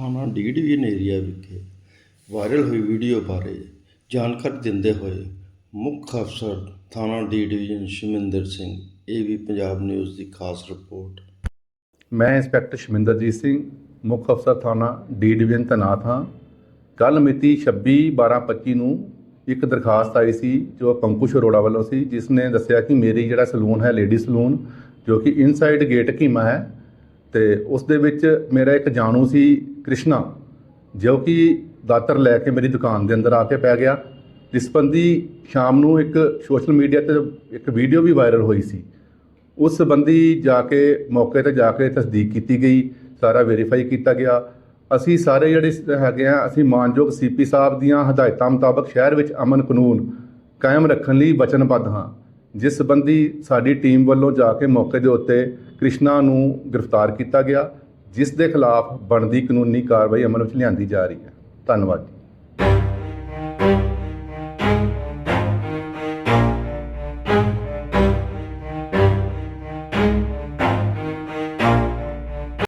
ਥਾਣਾ D division area ਵਿਖੇ। Viral ਹੋਈ ਵੀਡੀਓ ਬਾਰੇ ਜਾਣਕਾਰੀ ਦਿੰਦੇ ਹੋਏ ਮੁੱਖ ਅਫਸਰ ਥਾਣਾ ਡੀ ਡਿਵੀਜ਼ਨ ਸ਼ਮਿੰਦਰ ਸਿੰਘ ਏਵੀ ਪੰਜਾਬ ਨਿਊਜ਼ ਦੀ ਖਾਸ ਰਿਪੋਰਟ। ਮੈਂ ਇੰਸਪੈਕਟਰ ਸ਼ਮਿੰਦਰਜੀਤ ਸਿੰਘ, ਮੁੱਖ ਅਫਸਰ ਥਾਣਾ ਡੀ ਡਿਵੀਜ਼ਨ ਤੈਨਾਤ ਹਾਂ। ਕੱਲ ਮਿਤੀ 26 12 25 ਨੂੰ ਇੱਕ ਦਰਖਾਸਤ ਆਈ ਸੀ, ਜੋ ਪੰਕੁਸ਼ ਅਰੋੜਾ ਵੱਲੋਂ ਸੀ, ਜਿਸ ਨੇ ਦੱਸਿਆ ਕਿ ਮੇਰੀ ਜਿਹੜਾ ਸਲੂਨ ਹੈ, ਲੇਡੀ ਸਲੂਨ, ਜੋ ਕਿ ਇਨਸਾਈਡ ਗੇਟ ਕੀਮਾ ਹੈ ਤੇ ਉਸ ਦੇ ਵਿੱਚ ਮੇਰਾ ਇੱਕ ਜਾਣੂ ਸੀ ਕ੍ਰਿਸ਼ਨਾ, ਜੋ ਕਿ ਦਾਤਰ ਲੈ ਕੇ ਮੇਰੀ ਦੁਕਾਨ ਦੇ ਅੰਦਰ ਆ ਕੇ ਪੈ ਗਿਆ। ਜਿਸ ਸੰਬੰਧੀ ਸ਼ਾਮ ਨੂੰ ਇੱਕ ਸੋਸ਼ਲ ਮੀਡੀਆ ਤੇ ਇੱਕ ਵੀਡੀਓ ਵੀ ਵਾਇਰਲ ਹੋਈ ਸੀ। ਉਸ ਸੰਬੰਧੀ ਜਾ ਕੇ ਮੌਕੇ ਤੇ ਜਾ ਕੇ ਤਸਦੀਕ ਕੀਤੀ ਗਈ, ਸਾਰਾ ਵੈਰੀਫਾਈ ਕੀਤਾ ਗਿਆ। ਅਸੀਂ ਸਾਰੇ ਜਿਹੜੇ ਹੈਗੇ ਆ, ਅਸੀਂ ਮਾਨਯੋਗ ਸੀਪੀ ਸਾਹਿਬ ਦੀਆਂ ਹਦਾਇਤਾਂ ਮੁਤਾਬਕ ਸ਼ਹਿਰ ਵਿੱਚ ਅਮਨ ਕਾਨੂੰਨ ਕਾਇਮ ਰੱਖਣ ਲਈ ਵਚਨਬੱਧ ਹਾਂ। ਜਿਸ ਸੰਬੰਧੀ ਸਾਡੀ ਟੀਮ ਵੱਲੋਂ ਜਾ ਕੇ ਮੌਕੇ ਦੇ ਉੱਤੇ ਕ੍ਰਿਸ਼ਨਾ ਨੂੰ ਗ੍ਰਿਫਤਾਰ ਕੀਤਾ ਗਿਆ, ਜਿਸ ਦੇ ਖਿਲਾਫ ਬਣਦੀ ਕਾਨੂੰਨੀ ਕਾਰਵਾਈ ਅਮਲ ਵਿੱਚ ਲਿਆਂਦੀ ਜਾ ਰਹੀ ਹੈ। ਧੰਨਵਾਦ ਜੀ।